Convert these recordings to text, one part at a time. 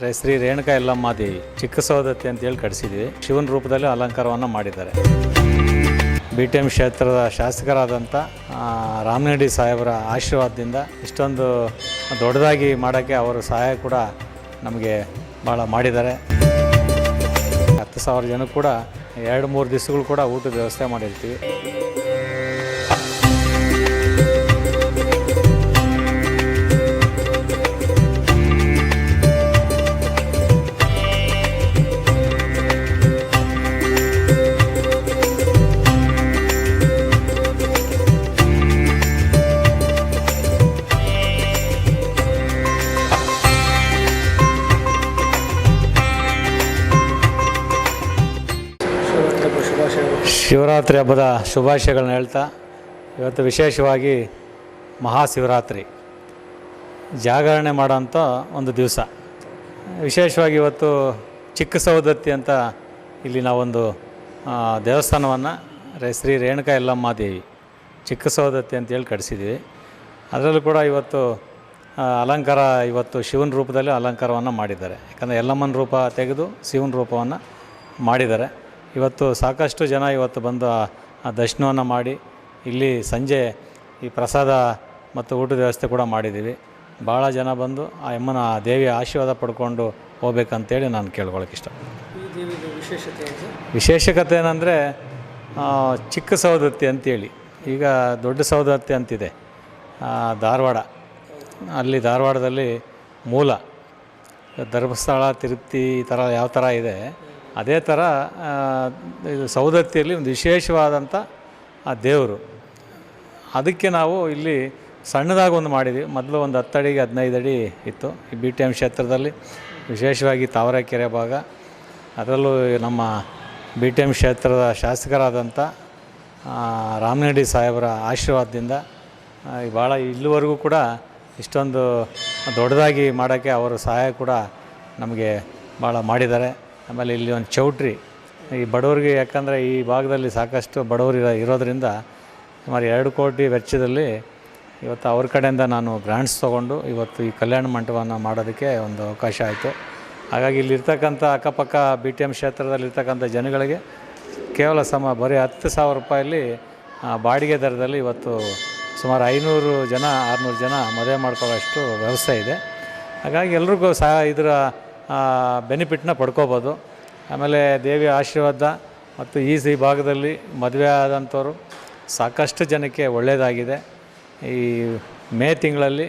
ರೇ ಶ್ರೀ ರೇಣುಕಾ ಯಲ್ಲಮ್ಮ ದೇವಿ ಚಿಕ್ಕ ಸೌದತ್ತಿ ಅಂತೇಳಿ ಕಟ್ಸಿದ್ವಿ. ಶಿವನ ರೂಪದಲ್ಲಿ ಅಲಂಕಾರವನ್ನು ಮಾಡಿದ್ದಾರೆ. ಬಿ ಟಿ ಎಂ ಕ್ಷೇತ್ರದ ಶಾಸಕರಾದಂಥ ರಾಮನಡಿ ಸಾಹೇಬರ ಆಶೀರ್ವಾದದಿಂದ ಇಷ್ಟೊಂದು ದೊಡ್ಡದಾಗಿ ಮಾಡೋಕ್ಕೆ ಅವರ ಸಹಾಯ ಕೂಡ ನಮಗೆ ಭಾಳ ಮಾಡಿದ್ದಾರೆ. ಹತ್ತು ಸಾವಿರ ಜನ ಕೂಡ, ಎರಡು ಮೂರು ದಿವಸಗಳು ಕೂಡ ಊಟದ ವ್ಯವಸ್ಥೆ ಮಾಡಿರ್ತೀವಿ. ಶಿವರಾತ್ರಿ ಹಬ್ಬದ ಶುಭಾಶಯಗಳನ್ನ ಹೇಳ್ತಾ, ಇವತ್ತು ವಿಶೇಷವಾಗಿ ಮಹಾಶಿವರಾತ್ರಿ. ಜಾಗರಣೆ ಮಾಡೋಂಥ ಒಂದು ದಿವಸ. ವಿಶೇಷವಾಗಿ ಇವತ್ತು ಚಿಕ್ಕ ಸೌದತ್ತಿ ಅಂತ ಇಲ್ಲಿ ನಾವೊಂದು ದೇವಸ್ಥಾನವನ್ನು ಶ್ರೀ ರೇಣುಕಾ ಯಲ್ಲಮ್ಮ ದೇವಿ ಚಿಕ್ಕ ಸೌದತ್ತಿ ಅಂತೇಳಿ ಕಟ್ಸಿದ್ದೀವಿ. ಅದರಲ್ಲೂ ಕೂಡ ಇವತ್ತು ಅಲಂಕಾರ ಇವತ್ತು ಶಿವನ ರೂಪದಲ್ಲಿ ಅಲಂಕಾರವನ್ನು ಮಾಡಿದ್ದಾರೆ. ಯಾಕಂದರೆ ಯಲ್ಲಮ್ಮನ ರೂಪ ತೆಗೆದು ಶಿವನ ರೂಪವನ್ನು ಮಾಡಿದ್ದಾರೆ. ಇವತ್ತು ಸಾಕಷ್ಟು ಜನ ಇವತ್ತು ಬಂದು ಆ- ದರ್ಶನವನ್ನು ಮಾಡಿ ಇಲ್ಲಿ ಸಂಜೆ ಈ ಪ್ರಸಾದ ಮತ್ತು ಊಟದ ವ್ಯವಸ್ಥೆ ಕೂಡ ಮಾಡಿದ್ದೀವಿ. ಭಾಳ ಜನ ಬಂದು ಆ ಅಮ್ಮನ ದೇವಿಯ ಆಶೀರ್ವಾದ ಪಡ್ಕೊಂಡು ಹೋಗ್ಬೇಕಂತೇಳಿ ನಾನು ಕೇಳ್ಕೊಳಕ್ಕೆ ಇಷ್ಟ. ವಿಶೇಷಕತೆ ಏನಂದರೆ ಚಿಕ್ಕ ಸೌದತ್ತಿ ಅಂತೇಳಿ. ಈಗ ದೊಡ್ಡ ಸೌದತ್ತಿ ಅಂತಿದೆ. ಧಾರವಾಡ. ಅಲ್ಲಿ ಧಾರವಾಡದಲ್ಲಿ ಮೂಲ. ಧರ್ಮಸ್ಥಳ ತಿರುಪ್ತಿ ಈ ಥರ ಯಾವ ಥರ ಇದೆ ಅದೇ ಥರ ಇದು ಸೌದತ್ತಿಯಲ್ಲಿ ಒಂದು ವಿಶೇಷವಾದಂಥ ಆ ದೇವರು. ಅದಕ್ಕೆ ನಾವು ಇಲ್ಲಿ ಸಣ್ಣದಾಗಿ ಒಂದು ಮಾಡಿದ್ವಿ. ಮೊದಲು ಒಂದು ಹತ್ತಡಿಗೆ ಹದಿನೈದು ಅಡಿ ಇತ್ತು. ಈ ಬಿ ಟಿ ಎಂ ಕ್ಷೇತ್ರದಲ್ಲಿ ವಿಶೇಷವಾಗಿ ತಾವರೆಕೆರೆ ಭಾಗ. ಅದರಲ್ಲೂ ನಮ್ಮ ಬಿ ಟಿ ಎಂ ಕ್ಷೇತ್ರದ ಶಾಸಕರಾದಂಥ ರಾಮನಡಿ ಸಾಹೇಬರ ಆಶೀರ್ವಾದದಿಂದ ಭಾಳ ಇಲ್ಲಿವರೆಗೂ ಕೂಡ ಇಷ್ಟೊಂದು ದೊಡ್ಡದಾಗಿ ಮಾಡೋಕ್ಕೆ ಅವರ ಸಹಾಯ ಕೂಡ ನಮಗೆ ಭಾಳ ಮಾಡಿದ್ದಾರೆ. ಆಮೇಲೆ ಇಲ್ಲಿ ಒಂದು ಚೌಟ್ರಿ. ಈ ಬಡವರಿಗೆ ಯಾಕಂದರೆ ಈ ಭಾಗದಲ್ಲಿ ಸಾಕಷ್ಟು ಬಡವರು ಇರೋ- ಇರೋದರಿಂದ ಸುಮಾರು ಎರಡು ಕೋಟಿ ವೆಚ್ಚದಲ್ಲಿ ಇವತ್ತು ಅವ್ರ ಕಡೆಯಿಂದ ನಾನು ಗ್ರಾಂಟ್ಸ್ ತೊಗೊಂಡು ಇವತ್ತು ಈ ಕಲ್ಯಾಣ ಮಂಟಪವನ್ನು ಮಾಡೋದಕ್ಕೆ ಒಂದು ಅವಕಾಶ ಆಯಿತು. ಹಾಗಾಗಿ ಇಲ್ಲಿರ್ತಕ್ಕಂಥ ಅಕ್ಕಪಕ್ಕ ಬಿ ಟಿ ಎಂ ಕ್ಷೇತ್ರದಲ್ಲಿರ್ತಕ್ಕಂಥ ಜನಗಳಿಗೆ ಕೇವಲ ಸಮ ಬರೀ ಹತ್ತು ಸಾವಿರ ರೂಪಾಯಲ್ಲಿ ಬಾಡಿಗೆ ದರದಲ್ಲಿ ಇವತ್ತು ಸುಮಾರು ಐನೂರು ಜನ, ಆರುನೂರು ಜನ ಮದುವೆ ಮಾಡ್ಕೊಳ್ಳೋಷ್ಟು ವ್ಯವಸ್ಥೆ ಇದೆ. ಹಾಗಾಗಿ ಎಲ್ರಿಗೂ ಸಹ ಇದರ ಬೆನಿಫಿಟ್ನ ಪಡ್ಕೋಬೋದು. ಆಮೇಲೆ ದೇವಿಯ ಆಶೀರ್ವಾದ ಮತ್ತು ಈ ಭಾಗದಲ್ಲಿ ಮದುವೆ ಆದಂಥವ್ರು ಸಾಕಷ್ಟು ಜನಕ್ಕೆ ಒಳ್ಳೆಯದಾಗಿದೆ. ಈ ಮೇ ತಿಂಗಳಲ್ಲಿ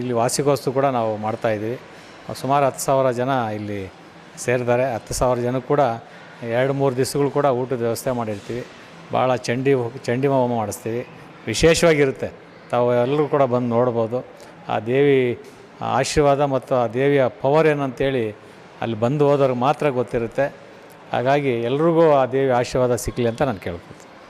ಇಲ್ಲಿ ವಾರ್ಷಿಕೋತ್ಸವ ಕೂಡ ನಾವು ಮಾಡ್ತಾಯಿದ್ದೀವಿ ಸುಮಾರು ಹತ್ತು ಸಾವಿರ ಜನ ಇಲ್ಲಿ ಸೇರಿದ್ದಾರೆ. ಹತ್ತು ಸಾವಿರ ಜನಕ್ಕೆ ಕೂಡ ಎರಡು ಮೂರು ದಿವಸಗಳು ಕೂಡ ಊಟದ ವ್ಯವಸ್ಥೆ ಮಾಡಿರ್ತೀವಿ. ಭಾಳ ಚಂಡಿ ಚಂಡಿ ಹೋಮ ಮಾಡಿಸ್ತೀವಿ. ವಿಶೇಷವಾಗಿರುತ್ತೆ. ತಾವು ಎಲ್ಲರೂ ಕೂಡ ಬಂದು ನೋಡ್ಬೋದು. ಆ ದೇವಿ ಆಶೀರ್ವಾದ ಮತ್ತು ಆ ದೇವಿಯ ಪವರ್ ಏನಂತೇಳಿ ಅಲ್ಲಿ ಬಂದು ಹೋದವ್ರಿಗೆ ಮಾತ್ರ ಗೊತ್ತಿರುತ್ತೆ. ಹಾಗಾಗಿ ಎಲ್ರಿಗೂ ಆ ದೇವಿ ಆಶೀರ್ವಾದ ಸಿಗಲಿ ಅಂತ ನಾನು ಕೇಳ್ಕೊತೀನಿ